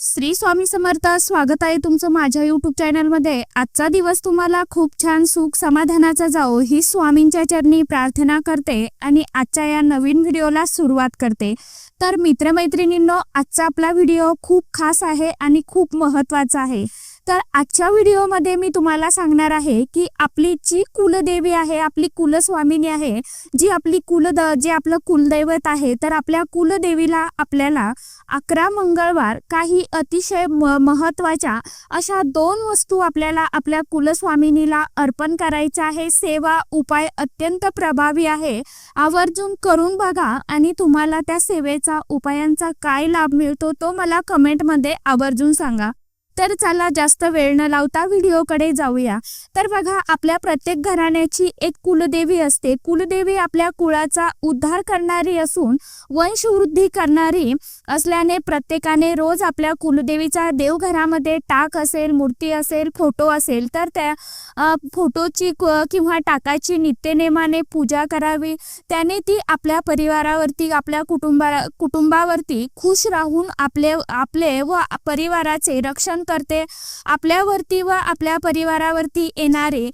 श्री स्वामी समर्थ स्वागत आहे तुमचं माझ्या युट्यूब चॅनलमध्ये आजचा दिवस तुम्हाला खूप छान सुख समाधानाचा जाओ ही स्वामींच्या चरणी प्रार्थना करते आणि आजच्या या नवीन व्हिडिओला सुरुवात करते. तर मित्रमैत्रिणींनो आजचा आपला व्हिडिओ खूप खास आहे आणि खूप महत्त्वाचा आहे. तर आजच्या व्हिडिओमध्ये मी तुम्हाला सांगणार आहे की आपली जी कुलदेवी आहे आपली कुलस्वामिनी आहे जी आपली कुलद जे आपलं कुलदैवत आहे तर आपल्या कुलदेवीला आपल्याला अकरा मंगळवार काही अतिशय म महत्त्वाच्या अशा दोन वस्तू आपल्याला आपल्या कुलस्वामिनीला अर्पण करायच्या आहे. सेवा उपाय अत्यंत प्रभावी आहे. आवर्जून करून बघा आणि तुम्हाला त्या सेवेचा उपायांचा काय लाभ मिळतो तो मला कमेंटमध्ये आवर्जून सांगा. तर चला जास्त वेळ न लावता व्हिडिओकडे जाऊया. तर बघा आपल्या प्रत्येक घराण्याची एक कुलदेवी असते. कुलदेवी आपल्या कुळाचा उद्धार करणारी असून वंशवृद्धी करणारी असल्याने प्रत्येकाने रोज आपल्या कुलदेवीचा देवघरामध्ये टाक असेल मूर्ती असेल फोटो असेल तर त्या फोटोची क- किंवा टाकाची नित्यनेमाने पूजा करावी. त्याने ती आपल्या परिवारावरती आपल्या कुटुंबा कुटुंबावरती खुश राहून आपले आपले व परिवाराचे रक्षण करते. आपल्यावरती व आपल्या परिवारावरती येणारे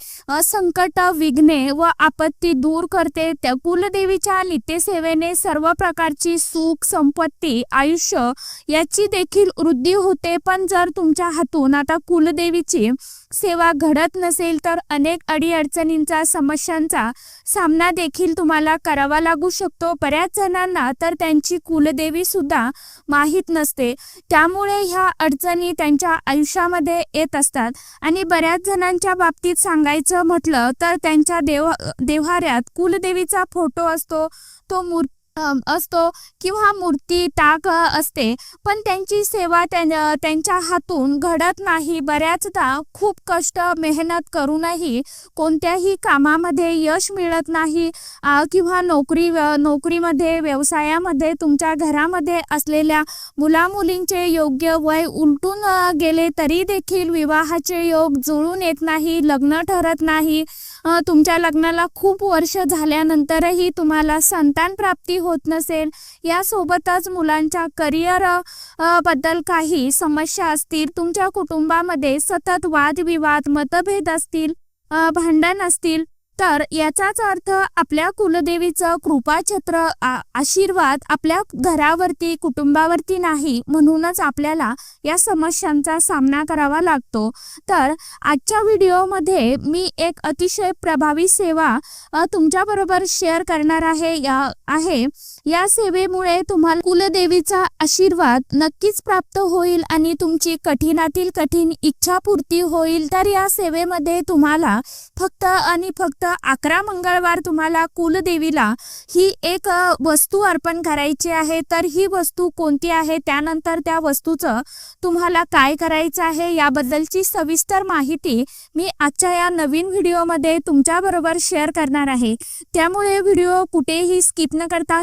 संकट विघ्ने व आपत्ती दूर करते. त्या कुलदेवीच्या नित्यसेवेने सर्व प्रकारची सुख संपत्ती आयुष्य याची देखील वृद्धी होते. पण जर तुमच्या हातून आता कुलदेवीची सेवा घडत नसेल तर अनेक अडीअडचणींचा समस्यांचा सामना देखील तुम्हाला करावा लागू शकतो. बऱ्याच जणांना तर त्यांची कुलदेवी सुद्धा माहीत नसते. त्यामुळे ह्या अडचणी त्यांच्या आयुष्यामध्ये येत असतात. आणि बऱ्याच जणांच्या बाबतीत सांगायचं म्हटलं तर त्यांच्या देव देव्हाऱ्यात कुलदेवीचा फोटो असतो. तो मूर्ती असतो किंवा मूर्ती टाक असते. पण त्यांची सेवा त्यां त्यांच्या हातून घडत नाही. बऱ्याचदा खूप कष्ट मेहनत करूनही कोणत्याही कामामध्ये यश मिळत नाही किंवा नोकरी नोकरीमध्ये व्यवसायामध्ये तुमच्या घरामध्ये असलेल्या मुलामुलींचे योग्य वय उलटून गेले तरी देखील विवाहाचे योग जुळून येत नाही लग्न ठरत नाही. तुमच्या लग्नाला खूप वर्ष झाल्यानंतरही तुम्हाला संतान प्राप्ती होत नसेल. यासोबतच मुलांच्या करिअरबद्दल काही समस्या असतील तुमच्या कुटुंबामध्ये सतत वादविवाद मतभेद असतील भांडण असतील तर याचाच अर्थ आपल्या कुलदेवीचं कृपाछत्र आ- आशीर्वाद आपल्या घरावरती कुटुंबावरती नाही म्हणूनच आपल्याला या समस्यांचा सामना करावा लागतो. तर आजच्या व्हिडिओमध्ये मी एक अतिशय प्रभावी सेवा तुमच्याबरोबर शेअर करणार आहे या आहे. या सेवेमुळे तुम्हाला कुलदेवीचा आशीर्वाद नक्कीच प्राप्त होईल आणि तुमची कठीणातील कठीण इच्छापूर्ती होईल. तर या सेवेमध्ये तुम्हाला फक्त आणि फक्त अकरा मंगळवार तुम्हाला कुलदेवीला ही एक वस्तू अर्पण करायची आहे. तर ही वस्तू कोणती आहे? त्यानंतर त्या वस्तूचं तुम्हाला काय करायचं आहे? याबद्दलची सविस्तर माहिती मी आजच्या या नवीन व्हिडिओमध्ये तुमच्याबरोबर शेअर करणार आहे. त्यामुळे व्हिडिओ कुठेही स्किप न करता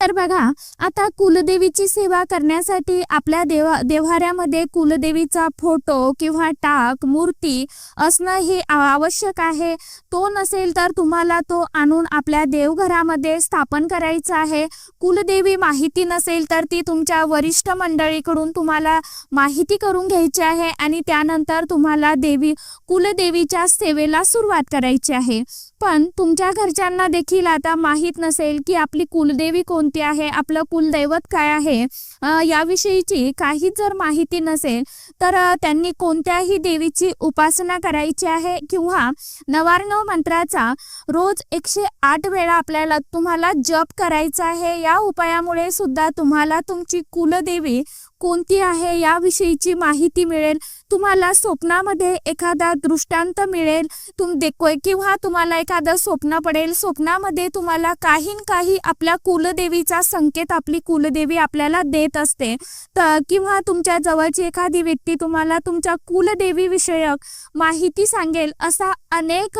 तर बघा आता कुलदेवीची सेवा करण्यासाठी आपल्या देवा देव्हाऱ्यामध्ये कुलदेवीचा फोटो किंवा टाक मूर्ती असणं हे आवश्यक आहे. तो नसेल तर तुम्हाला तो आणून आपल्या देवघरामध्ये स्थापन करायचं आहे. कुलदेवी माहिती नसेल तर ती तुमच्या वरिष्ठ मंडळीकडून तुम्हाला माहिती करून घ्यायची आहे आणि त्यानंतर तुम्हाला देवी कुलदेवीच्या सेवेला सुरुवात करायची आहे. पण तुमच्या घरच्यांना देखील आता माहीत नसेल की आपली कुलदेवी कोणती आहे आपलं कुलदैवत काय आहे याविषयीची काही जर माहिती नसेल तर त्यांनी कोणत्याही देवीची उपासना करायची आहे किंवा नवार्णव मंत्राचा रोज एकशे आठ वेळा आपल्याला तुम्हाला जप करायचा आहे या उपायामुळे सुद्धा तुम्हाला तुमची कुलदेवी कोणती आहे याविषयीची माहिती मिळेल. तुम्हाला स्वप्नामध्ये एखादा दृष्टांत मिळेल तुम देखोय किंवा तुम्हाला एखादं स्वप्न पडेल स्वप्नामध्ये तुम्हाला काही न काही आपल्या कुलदेवीचा संकेत आपली कुलदेवी आपल्याला देत असते. तर किंवा तुमच्या जवळची एखादी व्यक्ती तुम्हाला तुमच्या कुलदेवी विषयक माहिती सांगेल असा अनेक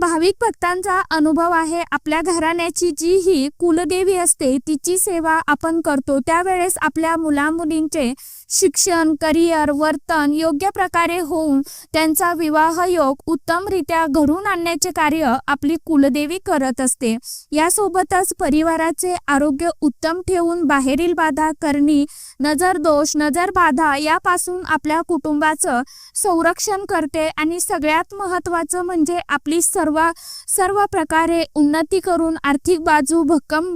भाविक भक्तांचा अनुभव आहे. आपल्या घराण्याची जी ही कुलदेवी असते तिची सेवा आपण करतो. त्यावेळेस आपल्या मुलामुलींचे शिक्षण करिअर वर्तन योग्य प्रकारे होऊन त्यांचा विवाह योग उत्तमरित्या घडून आणण्याचे कार्य आपली कुलदेवी करत असते. यासोबतच परिवाराचे आरोग्य उत्तम ठेवून बाहेरील बाधा करणी नजर दोष नजर बाधा यापासून आपल्या कुटुंबाचं संरक्षण करते आणि सगळ्यात महत्त्वाचं म्हणजे आपली सर्व सर्व प्रकारे उन्नती करून आर्थिक बाजू भक्कम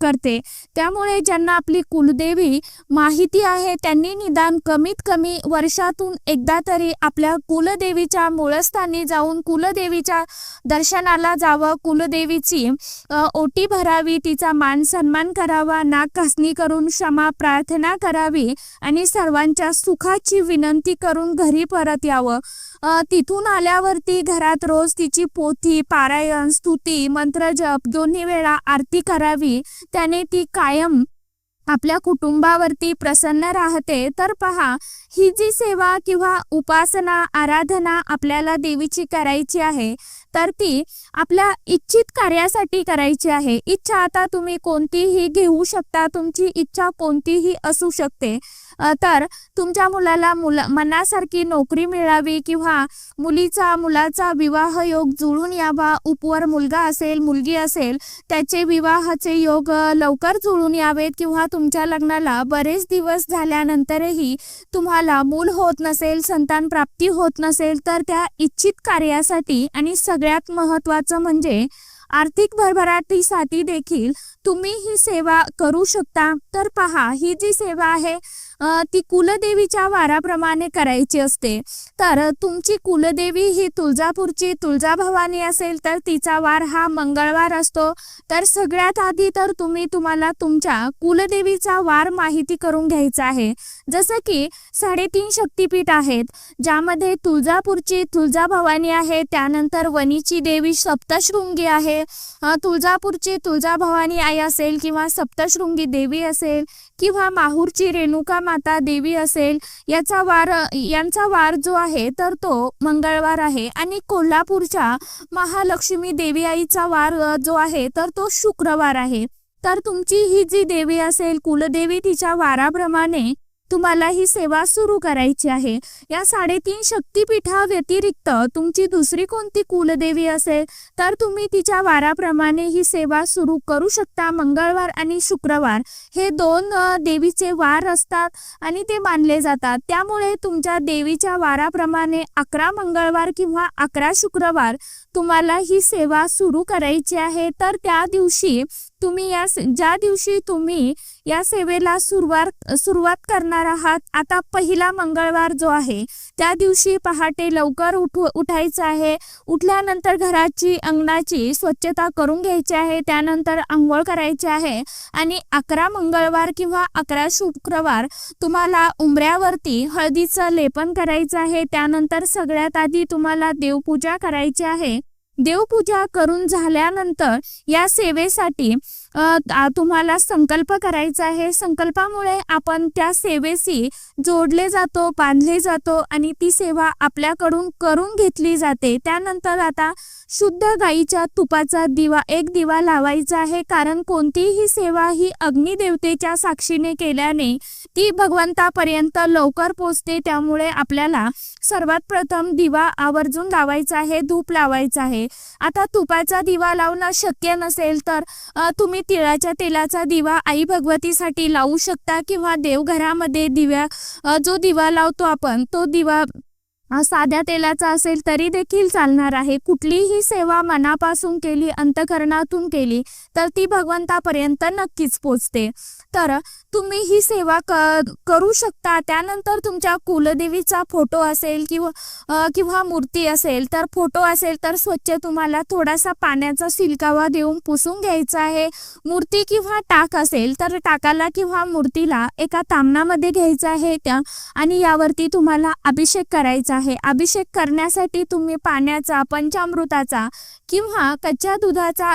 करते. त्यामुळे ज्यांना आपली कुलदेवी माहिती आहे त्यांनी निदान कमीत कमी वर्षातून एकदा तरी आपल्या कुलदेवीच्या मूळस्थानी जाऊन कुलदेवीच्या दर्शनाला जावं. कुलदेवीची ओटी भरावी तिचा मान सन्मान करावा नाक घासणी करून क्षमा प्रार्थना करावी आणि सर्वांच्या सुखाची विनंती करून घरी परत यावं. तिथून आल्यावरती घरात रोज तिची पोथी पारायण स्तुती मंत्रजप दोन्ही वेळा आरती करावी. त्याने ती कायम आपल्या कुटुंबावरती प्रसन्न राहते तर पहा ही जी सेवा किंवा उपासना आराधना आपल्याला देवीची करायची आहे तर ती आपल्या इच्छित कार्यासाठी करायची आहे. इच्छा आता तुम्ही कोणतीही घेऊ शकता तुमची इच्छा कोणतीही असू शकते. तर तुमच्या मुलाला मुला मनासारखी नोकरी मिळावी किंवा मुलीचा मुलाचा विवाह योग जुळून यावा उपवर मुलगा असेल मुलगी असेल त्याचे विवाहाचे योग लवकर जुळून यावेत किंवा तुमच्या लग्नाला बरेच दिवस झाल्यानंतरही तुम्हाला मूल होत नसेल संतान प्राप्ती होत नसेल तर त्या इच्छित कार्यासाठी आणि सगळ्यात महत्त्वाचं म्हणजे आर्थिक भरभराटीसाठी देखील तुम्ही ही सेवा करू शकता. तर पहा ही जी सेवा आहे ती कुलदेवीच्या वाराप्रमाणे करायची असते. तर तुमची कुलदेवी ही तुळजापूरची तुळजाभवानी असेल तर तिचा वार हा मंगळवार असतो. तर सगळ्यात आधी तर तुम्ही तुम्हाला तुमच्या कुलदेवीचा वार माहिती करून घ्यायचा आहे. जसं की साडेतीन शक्तिपीठ आहेत ज्यामध्ये तुळजापूरची तुळजाभवानी आहे त्यानंतर वणीची देवी सप्तशृंगी आहे. तुळजापूरची तुळजाभवानी आई असेल किंवा सप्तशृंगी देवी असेल किंवा माहूरची रेणुका माता देवी असेल याचा वार यांचा वार जो आहे तर तो मंगळवार आहे. आणि कोल्हापूरच्या महालक्ष्मी देवी आईचा वार जो आहे तर तो शुक्रवार आहे. तर तुमची ही जी देवी असेल कुलदेवी तिच्या वाराप्रमाणे तुम्हाला ही सेवा सुरू करायची आहे. या साडेतीन शक्तिपीठा व्यतिरिक्त तुमची दुसरी कोणती कुलदेवी असेल तर तुम्ही तिच्या वाराप्रमाणे ही सेवा सुरू करू शकता. मंगळवार आणि शुक्रवार हे दोन देवीचे वार असतात आणि ते मानले जातात. त्यामुळे तुमच्या देवीच्या वाराप्रमाणे अकरा मंगळवार किंवा अकरा शुक्रवार तुम्हाला ही सेवा सुरू करायची आहे तर त्या दिवशी तुम्ही या ज्या दिवशी तुम्ही या सेवेला सुरुवात सुरुवात करणार आहात आता पहिला मंगळवार जो आहे त्या दिवशी पहाटे लवकर उठू उठायचं आहे. उठल्यानंतर घराची अंगणाची स्वच्छता करून घ्यायची आहे त्यानंतर आंघोळ करायची आहे आणि अकरा मंगळवार किंवा अकरा शुक्रवार तुम्हाला उंबऱ्यावरती हळदीचं लेपन करायचं आहे. त्यानंतर सगळ्यात आधी तुम्हाला देवपूजा करायची आहे. देवपूजा करून झाल्यानंतर या सेवेसाठी तुम्हाला संकल्प करायचा आहे. संकल्पामुळे आपण त्या सेवेशी जोडले जातो बांधले जातो आणि ती सेवा आपल्याकडून करून घेतली जाते. त्यानंतर आता शुद्ध गाईच्या तुपाचा दिवा एक दिवा लावायचा आहे. कारण कोणतीही सेवा ही अग्निदेवतेच्या साक्षीने केल्याने ती भगवंतापर्यंत लवकर पोचते. त्यामुळे आपल्याला सर्वात प्रथम दिवा आवर्जून लावायचा आहे धूप लावायचा आहे. आता तुपाचा दिवा लावणं शक्य नसेल तर तुम्ही तुम्ही तिळाच्या तेलाचा दिवा आई भगवतीसाठी लावू शकता किंवा देवघरामध्ये दिव्या जो दिवा लावतो आपण तो दिवा साध्या तेलाचा असेल तरी देखील चालणार आहे. कुठलीही सेवा मनापासून केली अंतकरणातून केली तर ती भगवंतापर्यंत नक्कीच पोचते. तर तुम्ही ही सेवा क करू शकता. त्यानंतर तुमच्या कुलदेवीचा फोटो असेल किंवा किंवा मूर्ती असेल तर फोटो असेल तर स्वच्छ तुम्हाला थोडासा पाण्याचा शिलकावा देऊन पुसून घ्यायचा आहे. मूर्ती किंवा टाक असेल तर टाकाला किंवा मूर्तीला एका तामणामध्ये घ्यायचं आहे त्या आणि यावरती तुम्हाला अभिषेक करायचा आहे. अभिषेक करण्यासाठी तुम्ही पाण्याचा पंचामृताचा किंवा कच्च्या दुधाचा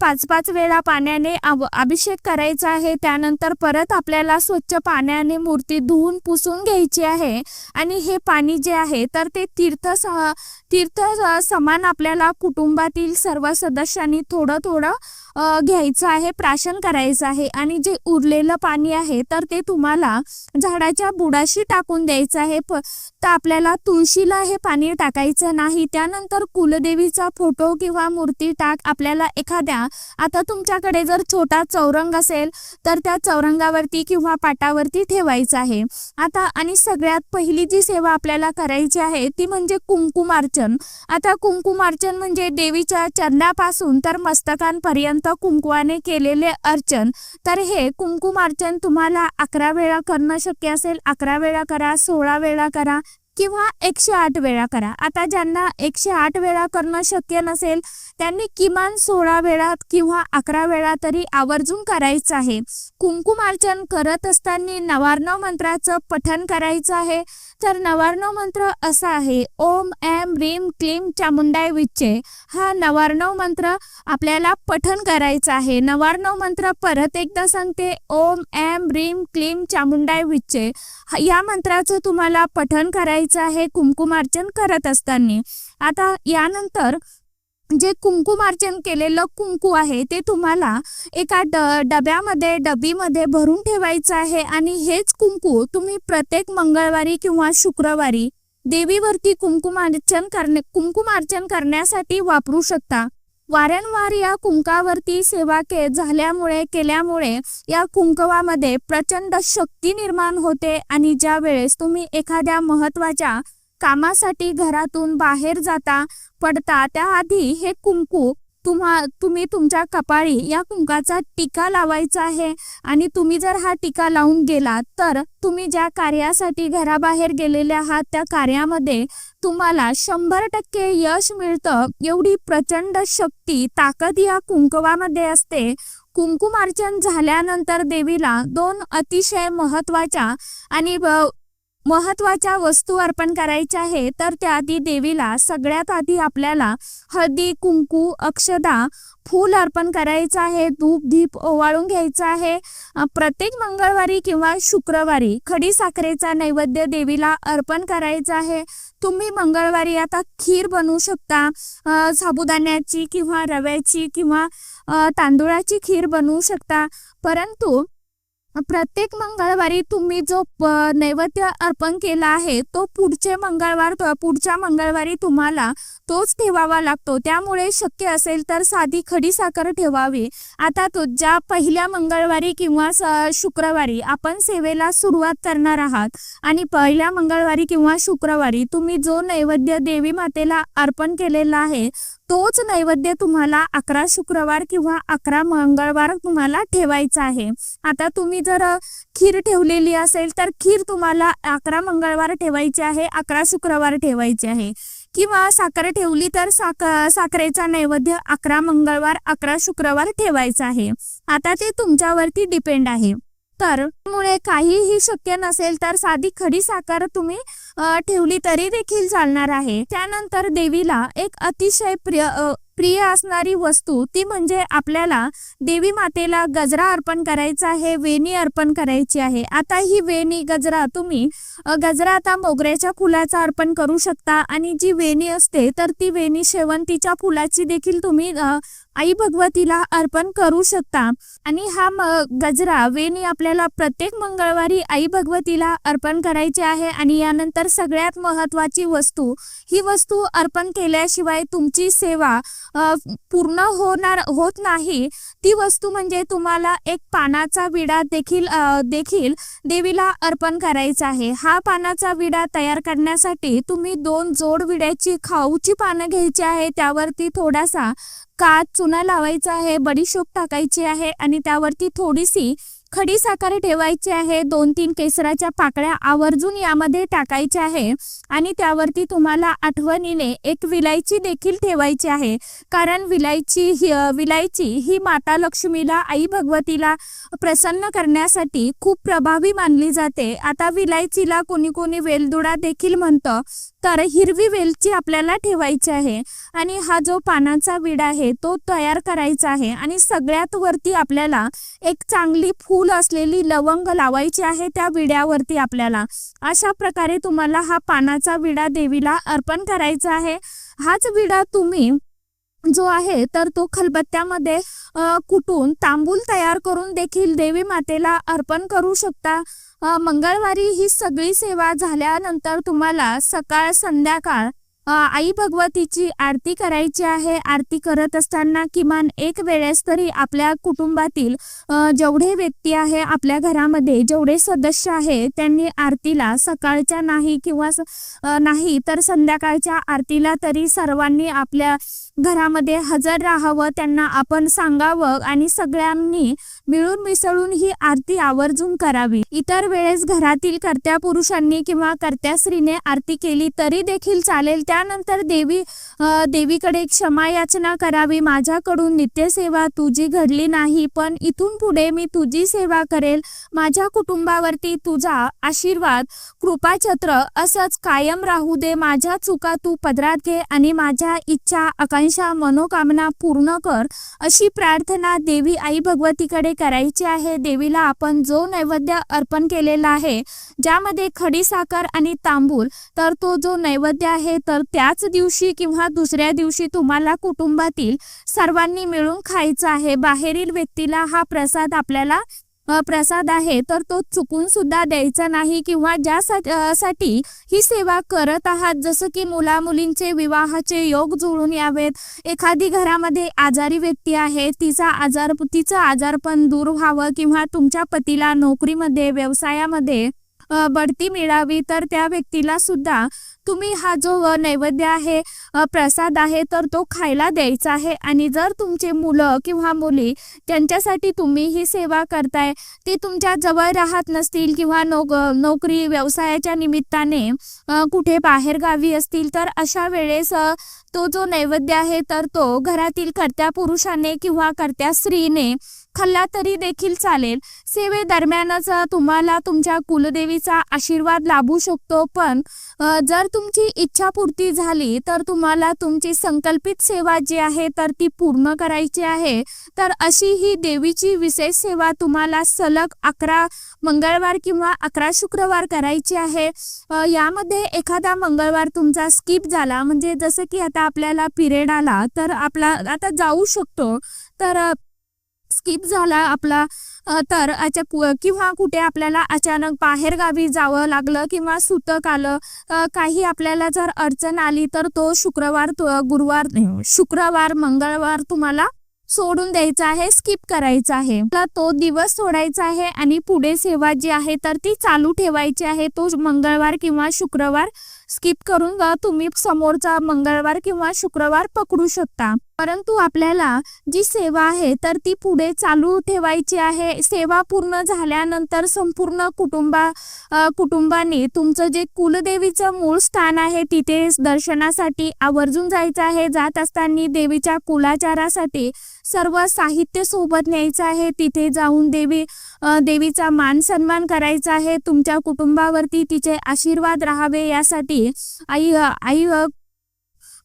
पाच पाच वेळा पाण्याने अभिषेक करायचा आहे. त्यानंतर परत आपल्याला स्वच्छ पाण्याने मूर्ती धुवून पुसून घ्यायची आहे आणि हे पाणी जे आहे तर ते तीर्थ स- तीर्थ समान आपल्याला कुटुंबातील सर्व सदस्यांनी थोडं थोडं घ्यायचं आहे प्राशन करायचं आहे आणि जे उरलेलं पाणी आहे तर ते तुम्हाला झाडाच्या बुडाशी टाकून द्यायचं आहे. प तर आपल्याला तुळशीला हे पाणी टाकायचं नाही. त्यानंतर कुलदेवीचा फोटो किंवा मूर्ती टाक. आपल्याला एखाद्या आता तुमच्याकडे जर छोटा चौरंग असेल तर त्या चौरंगावरती किंवा पाटावरती ठेवायचं आहे. आता आणि सगळ्यात पहिली जी सेवा आपल्याला करायची आहे ती म्हणजे कुंकुमार्चन. आता कुंकुमार्चन म्हणजे देवीच्या चरणापासून तर मस्तकांपर्यंत कुंकुवाने केलेले अर्चन तर हे कुंकुम अर्चन तुम्हाला अकरा वेळा करणं शक्य असेल. अकरा वेळा करा सोळा वेळा करा किंवा एकशे आठ वेळा करा. आता ज्यांना एकशे आठ वेळा करणं शक्य नसेल त्यांनी किमान सोळा वेळा किंवा अकरा वेळा तरी आवर्जून करायचं आहे. कुंकुमार्चन करत असताना नवार्णव मंत्राचं पठन करायचं आहे. तर नवार्णव मंत्र असा आहे ओम एम रीम क्लीम चामुंडाय विच्चे. हा नवार्णव मंत्र आपल्याला पठन करायचा आहे. नवार्णव मंत्र परत एकदा सांगते ओम एम रीम क्लीम चामुंडाय विच्चे. या मंत्राचं तुम्हाला पठन करायचं आहे कुंकुमार्चन करत असताना. आता यानंतर जे कुंकुमार्चन केलेलं कुंकू आहे ते तुम्हाला एका ड डब्यामध्ये डबीमध्ये भरून ठेवायचं आहे आणि हेच कुंकू तुम्ही प्रत्येक मंगळवारी किंवा शुक्रवारी देवीवरती कुंकुमार्चन करणे कुंकुमार्चन करण्यासाठी वापरू शकता. वारंवार या कुंकावरती सेवा के झाल्यामुळे केल्यामुळे या कुंकवामध्ये प्रचंड शक्ती निर्माण होते आणि ज्या वेळेस तुम्ही एखाद्या महत्त्वाच्या कामासाठी घरातून बाहेर जाता पडता त्याआधी हे कुंकू तुम्हा तुम्ही तुमच्या कपाळी या कुंकाचा टीका लावायचा आहे. आणि तुम्ही जर हा टीका लावून गेलात तर तुम्ही ज्या कार्यासाठी घराबाहेर गेलेले आहात त्या कार्यामध्ये तुम्हाला शंभर टक्के यश मिळतं. एवढी प्रचंड शक्ती ताकद या कुंकवामध्ये असते. कुंकुमार्चन झाल्यानंतर देवीला दोन अतिशय महत्त्वाच्या आणि महत्त्वाच्या वस्तू अर्पण करायच्या आहे तर त्या आधी देवीला सगळ्यात आधी आपल्याला हळदी कुंकू अक्षदा फूल अर्पण करायचं आहे धूप धीप ओवाळून घ्यायचं आहे. प्रत्येक मंगळवारी किंवा शुक्रवारी खडी साखरेचा नैवेद्य देवीला अर्पण करायचा आहे. तुम्ही मंगळवारी आता खीर बनवू शकता. साबुदाण्याची किंवा रव्याची किंवा तांदुळाची तांदूळाची खीर बनवू शकता. परंतु प्रत्येक मंगळवारी तुम्ही जो नैवेद्य अर्पण केला आहे तो पुढचे मंगळवार पुढच्या मंगळवारी तुम्हाला तोच ठेवावा लागतो. त्यामुळे शक्य असेल तर साधी खडी साखर ठेवावी. आता तो ज्या पहिल्या मंगळवारी किंवा स- शुक्रवारी आपण सेवेला सुरुवात करणार आहात आणि पहिल्या मंगळवारी किंवा शुक्रवारी तुम्ही जो नैवेद्य देवी मातेला अर्पण केलेला आहे तोच नैवेद्य तुम्हाला अकरा शुक्रवार किंवा अकरा मंगळवार तुम्हाला ठेवायचा आहे. आता तुम्ही जर खीर ठेवलेली असेल तर खीर तुम्हाला अकरा मंगळवार ठेवायची आहे अकरा शुक्रवार ठेवायची आहे. किंवा साखर ठेवली तर साख साखरेचा नैवेद्य अकरा मंगळवार अकरा शुक्रवार ठेवायचा आहे. आता ते तुमच्यावरती डिपेंड आहे. तर मुळे काहीही शक्य नसेल तर साधी खडी साखर तुम्ही ठेवली तरी देखील चालणार आहे. त्यानंतर देवीला एक अतिशय प्रिय प्रिय असणारी वस्तू ती म्हणजे आपल्याला देवी मातेला गजरा अर्पण करायचा आहे वेणी अर्पण करायची आहे. आता ही वेणी गजरा तुम्ही गजरा आता मोगऱ्याच्या फुलाचा अर्पण करू शकता आणि जी वेणी असते तर ती वेणी शेवंतीच्या फुलाची देखील तुम्ही आई भगवतीला अर्पण करू शकता. आणि हा म- गजरा वेणी आपल्याला प्रत्येक मंगळवारी आई भगवतीला अर्पण करायची आहे. आणि यानंतर सगळ्यात महत्वाची वस्तू ही वस्तू अर्पण केल्याशिवाय तुमची सेवा पूर्ण होणार होत नाही. ती वस्तू म्हणजे तुम्हाला एक पानाचा विडा देखील देखील देवीला अर्पण करायचा आहे. हा पानाचा विडा तयार करण्यासाठी तुम्ही दोन जोड विड्याची खाऊची पानं घ्यायची आहे. त्यावरती थोडासा काच चुना लावायचा आहे बडीशोप टाकायची आहे आणि त्यावरती थोडीशी खडी साखर ठेवायची आहे. दोन तीन केसराच्या पाकळ्या आवर्जून यामध्ये टाकायच्या आहे आणि त्यावरती तुम्हाला आठवणीने एक विलायची देखील ठेवायची आहे. कारण विलायची ही विलायची ही माता लक्ष्मीला आई भगवतीला प्रसन्न करण्यासाठी खूप प्रभावी मानली जाते. आता विलायचीला कोणी कोणी वेलदुडा देखील म्हणतं. तर हिरवी वेलची आपल्याला ठेवायची आहे. आणि हा जो पानाचा विडा आहे तो तयार करायचा आहे. आणि सगळ्यात वरती आपल्याला एक चांगली फूल असलेली लवंग लावायची आहे त्या विड्यावरती आपल्याला. अशा प्रकारे तुम्हाला हा पानाचा विडा देवीला अर्पण करायचा आहे. हाच विडा तुम्ही जो आहे तर तो खलबत्त्यामध्ये कुटून तांबूल तयार करून देखील देवी मातेला अर्पण करू शकता. मंगळवारी ही सगळी सेवा झाल्यानंतर तुम्हाला सकाळ संध्याकाळ आई भगवतीची आरती करायची आहे. आरती करत असताना किमान एक वेळेस तरी आपल्या कुटुंबातील जेवढे व्यक्ती आहे आपल्या घरामध्ये जेवढे सदस्य आहे त्यांनी आरतीला सकाळच्या नाही किंवा नाही तर संध्याकाळच्या आरतीला तरी सर्वांनी आपल्या घरामध्ये हजर राहावं त्यांना आपण सांगावं आणि सगळ्यांनी मिळून मिसळून ही आरती आवर्जून करावी. इतर वेळेस घरातील कर्त्या पुरुषांनी किंवा कर्त्या स्त्रीने आरती केली तरी देखील चालेल. त्या त्यानंतर देवी देवीकडे क्षमा याचना करावी. माझ्याकडून नित्यसेवा तुझी घडली नाही पण इथून पुढे मी तुझी सेवा करेल. माझ्या कुटुंबावरती तुझा आशीर्वाद कृपाछत्र असंच कायम राहू दे. माझ्या चुका तू पदरात घे आणि माझ्या इच्छा आकांक्षा मनोकामना पूर्ण कर. अशी प्रार्थना देवी आई भगवतीकडे करायची आहे. देवीला आपण जो नैवेद्य अर्पण केलेला आहे ज्यामध्ये खडी साखर आणि तांबूल तर तो जो नैवेद्य आहे तर त्याच दिवशी किंवा दुसऱ्या दिवशी तुम्हाला कुटुंबातील सर्वांनी मिळून खायचा आहे. बाहेरील व्यक्तीला हा प्रसाद आपल्याला प्रसाद आहे. तर तो चुकून सुद्धा द्यायचा नाही किंवा ज्यासाठी साठी ही सेवा करत आहात. जसं की मुला मुलींचे विवाहाचे योग जुळून यावेत. एखादी घरामध्ये आजारी व्यक्ती आहे. तिचा आजार तिचं आजारपण दूर व्हावं किंवा तुमच्या पतीला नोकरीमध्ये व्यवसायामध्ये बढती मिळावी तर त्या व्यक्तीला सुद्धा तुम्ही हा जो नैवेद्य आहे प्रसाद आहे तर तो खायला द्यायचा आहे. आणि जर तुमचे मुलं किंवा मुली त्यांच्यासाठी तुम्ही ही सेवा करताय ते तुमच्या जवळ राहत नसतील किंवा नोक नोकरी व्यवसायाच्या निमित्ताने कुठे बाहेरगावी असतील तर अशा वेळेस तो जो नैवेद्य आहे तर तो घरातील कर्त्या पुरुषाने किंवा कर्त्या स्त्रीने खाल्ला तरी देखील चालेल. सेवेदरम्यानच तुम्हाला तुमच्या कुलदेवीचा आशीर्वाद लाभू शकतो पण जर तुमची इच्छापूर्ती झाली तर तुम्हाला तुमची संकल्पित सेवा जी आहे तर ती पूर्ण करायची आहे. तर अशी ही देवीची विशेष सेवा तुम्हाला सलग अकरा मंगळवार किंवा अकरा शुक्रवार करायची आहे. यामध्ये एखादा मंगळवार तुमचा स्किप झाला म्हणजे जसं की आता आपल्याला पिरियड आला तर आपला आता जाऊ शकतो. तर स्किप झाला आपला तर अचा किंवा कुठे आपल्याला अचानक बाहेरगावी जावं लागलं किंवा सुतक आलं काही आपल्याला जर अडचण आली तर तो शुक्रवार गुरुवार शुक्रवार मंगळवार तुम्हाला सोडून द्यायचा आहे स्किप करायचा आहे. तर तो दिवस सोडायचा आहे आणि पुढे सेवा जी आहे तर ती चालू ठेवायची आहे. तो मंगळवार किंवा शुक्रवार स्किप करून तुम्ही समोरचा मंगळवार किंवा शुक्रवार पकडू शकता. परंतु आपल्याला जी सेवा आहे तर ती पुढे चालू ठेवायची आहे. सेवा पूर्ण झाल्यानंतर संपूर्ण कुटुंबा कुटुंबाने तुमचं जे कुलदेवीचं मूळ स्थान आहे तिथे दर्शनासाठी आवर्जून जायचं आहे. जात असताना देवीच्या कुलाचारासाठी सर्व साहित्य सोबत न्यायचं आहे. तिथे जाऊन देवी देवीचा मान सन्मान करायचा आहे. तुमच्या कुटुंबावरती तिचे आशीर्वाद राहावे. यासाठी आई आई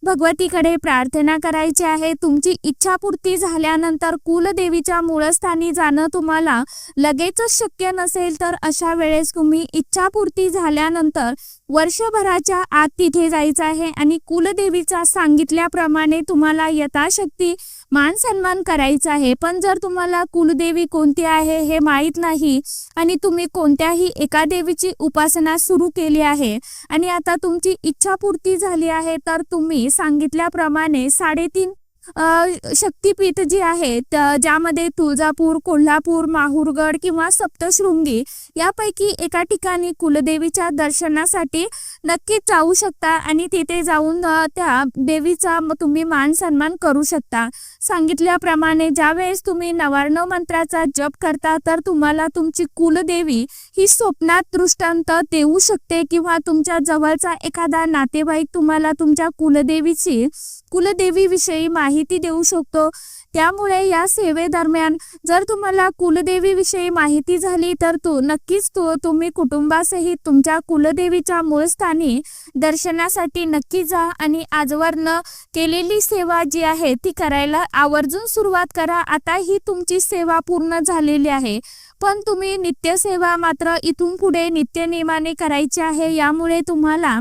भगवतीकडे प्रार्थना करायची आहे. तुमची इच्छापूर्ती झाल्यानंतर कुलदेवीच्या मूळस्थानी जाणं तुम्हाला लगेचच शक्य नसेल तर अशा वेळेस तुम्ही इच्छापूर्ती झाल्यानंतर वर्षभराच्या आत तिथे जायचं आहे आणि कुलदेवीचा सांगितल्याप्रमाणे तुम्हाला यथाशक्ती मान सन्मान करायचा आहे. पण जर तुम्हाला कुलदेवी कोणती आहे हे माहीत नाही आणि तुम्ही कोणत्याही एका देवीची उपासना सुरू केली आहे आणि आता तुमची इच्छापूर्ती झाली आहे तर तुम्ही सांगितल्याप्रमाणे साडेतीन शक्तिपीठ जी आहे ज्यामध्ये तुळजापूर कोल्हापूर माहूरगड किंवा सप्तशृंगी यापैकी एका ठिकाणी कुलदेवीच्या दर्शनासाठी नक्कीच जाऊ शकता आणि तिथे जाऊन त्या देवीचा तुम्ही मान सन्मान करू शकता. सांगितल्याप्रमाणे ज्यावेळेस तुम्ही नवार्णव मंत्राचा जप करता तर तुम्हाला तुमची कुलदेवी ही स्वप्नात दृष्टांत देऊ शकते किंवा तुमच्या जवळचा एखादा नातेवाईक तुम्हाला तुमच्या कुलदेवीची कुलदेवीविषयी माहिती माहिती देऊ शकतो. त्यामुळे या सेवेदरम्यान जर तुम्हाला कुलदेवीविषयी माहिती झाली तर तू नक्कीच तू तुम्ही कुटुंबासहित तुमच्या कुलदेवीच्या मूळ स्थानी दर्शनासाठी नक्की जा आणि आजवरनं केलेली सेवा जी आहे ती करायला आवर्जून सुरुवात करा. आता ही तुमची सेवा पूर्ण झालेली आहे. पण तुम्ही नित्यसेवा मात्र इथून पुढे नित्यनियमाने करायची आहे. यामुळे तुम्हाला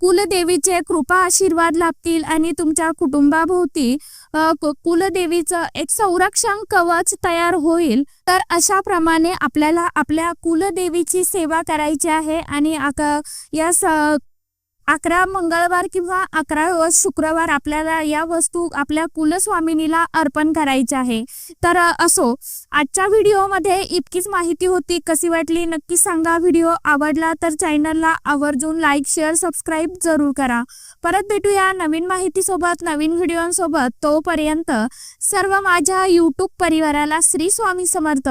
कुलदेवीचे कृपा आशीर्वाद लाभतील आणि तुमच्या कुटुंबाभोवती कुलदेवीचं एक संरक्षण कवच तयार होईल. तर अशा प्रमाणे आपल्याला आपल्या कुलदेवीची सेवा करायची आहे आणि या स अकरा मंगळवार किंवा अकरा शुक्रवार आपल्याला या वस्तू आपल्या कुलस्वामिनीला अर्पण करायचे आहे. तर असो आजच्या व्हिडिओमध्ये इतकीच माहिती होती. कशी वाटली नक्की सांगा. व्हिडिओ आवडला तर चॅनलला आवर्जून लाईक शेअर सबस्क्राईब जरूर करा. परत भेटूया नवीन माहितीसोबत नवीन व्हिडिओंसोबत. तोपर्यंत सर्व माझ्या यूट्यूब परिवाराला श्री स्वामी समर्थ.